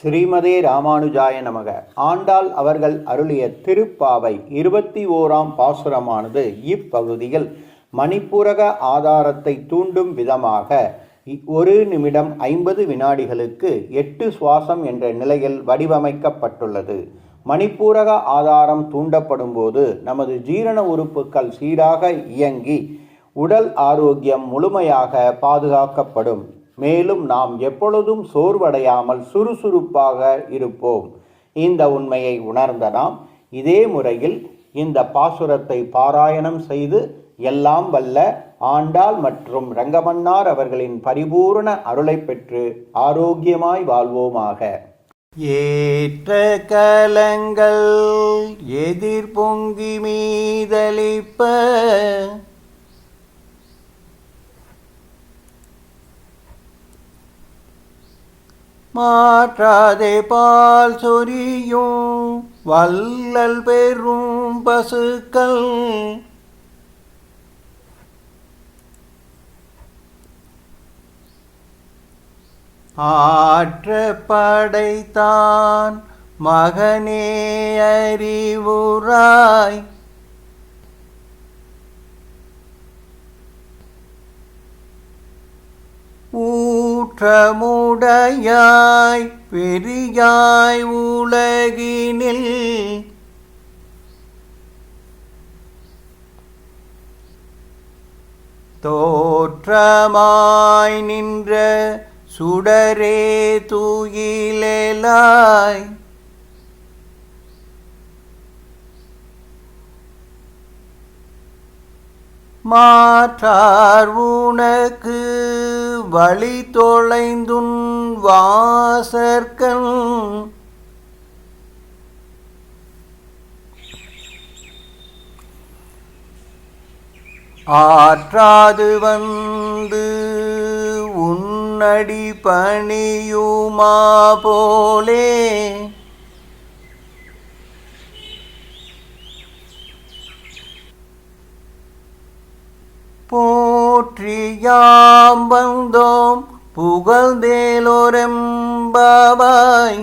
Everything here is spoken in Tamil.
ஸ்ரீமதே ராமானுஜாய நமக. ஆண்டாள் அவர்கள் அருளிய திருப்பாவை இருபத்தி ஓராம் பாசுரமானது இப்பகுதியில் மணிப்பூரக ஆதாரத்தை தூண்டும் விதமாக ஒரு நிமிடம் ஐம்பது வினாடிகளுக்கு எட்டு சுவாசம் என்ற நிலையில் வடிவமைக்கப்பட்டுள்ளது. மணிப்பூரக ஆதாரம் தூண்டப்படும் போது நமது ஜீரண உறுப்புகள் சீராக இயங்கி உடல் ஆரோக்கியம் முழுமையாக பாதுகாக்கப்படும். மேலும் நாம் எப்பொழுதும் சோர்வடையாமல் சுறுசுறுப்பாக இருப்போம். இந்த உண்மையை உணர்ந்த நாம் இதே முறையில் இந்த பாசுரத்தை பாராயணம் செய்து எல்லாம் வல்ல ஆண்டாள் மற்றும் ரங்கமன்னார் அவர்களின் பரிபூரண அருளை பெற்று ஆரோக்கியமாய் வாழ்வோமாக. ஏற்ற கலங்கள் எதிர்பொங்கி மீதளிப்ப மாற்றாதே பால் சொரியும் வல்லல் பெறும் பசுக்கள். ஆற்ற படைத்தான் மகனே அறிவுராய். உடையாய் பெரியாய் உலகினில். தோற்றமாய் நின்ற சுடரே தூயிலாய் மாற்றார் உனக்கு வழி தொலைந்துன் வாசற்கண். ஆற்றாது வந்து உன்னடி பணியுமா போலே. போற்றியாம் வந்தோம் புகழ்ந்தேலோரெம்பாவாய்.